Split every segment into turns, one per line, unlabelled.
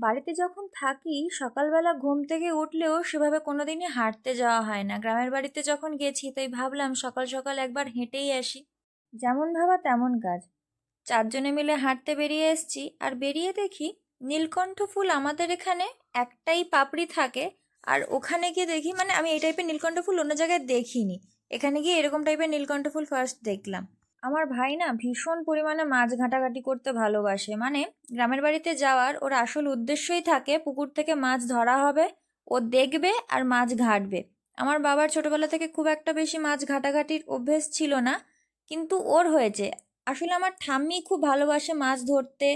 বাড়িতে যখন থাকি, সকালবেলা ঘুম থেকে উঠলেও সেভাবে কোনোদিনই হাঁটতে যাওয়া হয় না। গ্রামের বাড়িতে যখন গেছি, তাই ভাবলাম সকাল সকাল একবার হেঁটেই আসি। যেমন ভাবা তেমন কাজ। চারজনে মিলে হাঁটতে বেরিয়ে এসেছি আর বেরিয়ে দেখি নীলকণ্ঠ ফুল আমাদের এখানে একটাই পাপড়ি থাকে আর ওখানে গিয়ে দেখি মানে আমি এই টাইপের নীলকণ্ঠ ফুল অন্য জায়গায় দেখিনি। এখানে গিয়ে এরকম টাইপের নীলকণ্ঠ ফুল ফার্স্ট দেখলাম। আমার ভাই না ভীষণ পরিমাণে মাছ ঘাটাঘাটি করতে ভালোবাসে। মানে গ্রামের বাড়িতে যাওয়ার ওর আসল উদ্দেশ্যই থাকে পুকুর থেকে মাছ ধরা হবে, ও দেখবে আর মাছ ঘাটবে। আমার বাবার ছোটবেলা থেকে খুব একটা বেশি মাছ ঘাটাঘাটির অভ্যেস ছিল না, কিন্তু ওর হয়েছে। আসলে আমার ঠাম্মি খুব ভালোবাসে মাছ ধরতে,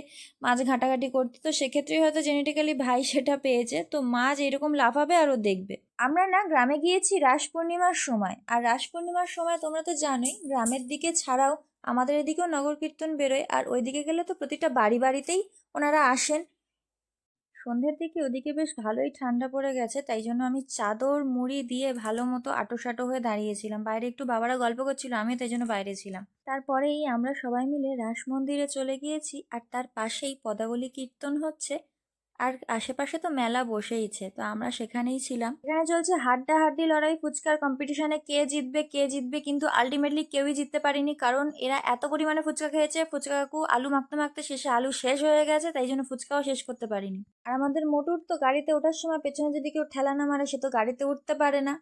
মাছ ঘাটাঘাটি করতে। তো সেক্ষেত্রেই হয়তো জেনেটিক্যালি ভাই সেটা পেয়েছে। তো মাছ এরকম লাফাবে আরও দেখবে। আমরা না গ্রামে গিয়েছি রাস পূর্ণিমার সময়। আর রাস পূর্ণিমার সময় তোমরা তো জানোই, গ্রামের দিকে ছাড়াও আমাদের এদিকেও নগর কীর্তন বেরোয়। আর ওইদিকে গেলে তো প্রতিটা বাড়ি বাড়িতেই ওনারা আসেন। সন্ধ্যের দিকে ওদিকে বেশ ভালোই ঠান্ডা পড়ে গেছে, তাই জন্য আমি চাদর, মুড়ি দিয়ে ভালো মতো আটোসাটো হয়ে দাঁড়িয়েছিলাম। বাইরে একটু বাবারা গল্প করছিল আমি তাই জন্য বাইরে ছিলাম। তারপরেই আমরা সবাই মিলে রাস মন্দিরে চলে গিয়েছি আর তার পাশেই পদাবলী কীর্তন হচ্ছে। আর আশেপাশে তো মেলা বসেইছে তো আমরা সেখানেই ছিলাম। এখানে চলছে হাড্ডাহাড্ডি লড়াই, ফুচকার কম্পিটিশনে কে জিতবে কে জিতবে, কিন্তু আলটিমেটলি কেউই জিততে পারেনি, কারণ এরা এত পরিমাণে ফুচকা খেয়েছে, ফুচকা কাকু আলু মাখতে মাখতে শেষে আলু শেষ হয়ে গেছে, তাই জন্য ফুচকাও শেষ করতে পারিনি। আর আমাদের মোটুর তো গাড়িতে ওঠার সময়, পেছনে যদি কেউ ঠেলা না মারে, সে তো গাড়িতে উঠতে পারে না।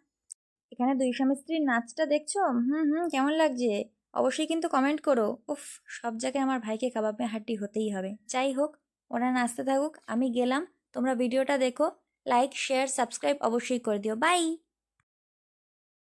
এখানে দুই স্বামী স্ত্রীর নাচটা দেখছ? হুম হুম, কেমন লাগছে? অবশ্যই কিন্তু কমেন্ট করো। উফ, সব জায়গায় আমার ভাইকে কাবাবে হাড্ডি হতেই হবে। যাই হোক ওরা নাচতে থাকুক। আমি গেলাম। তোমরা ভিডিওটা দেখো। লাইক শেয়ার সাবস্ক্রাইব অবশ্যই করে দিও। বাই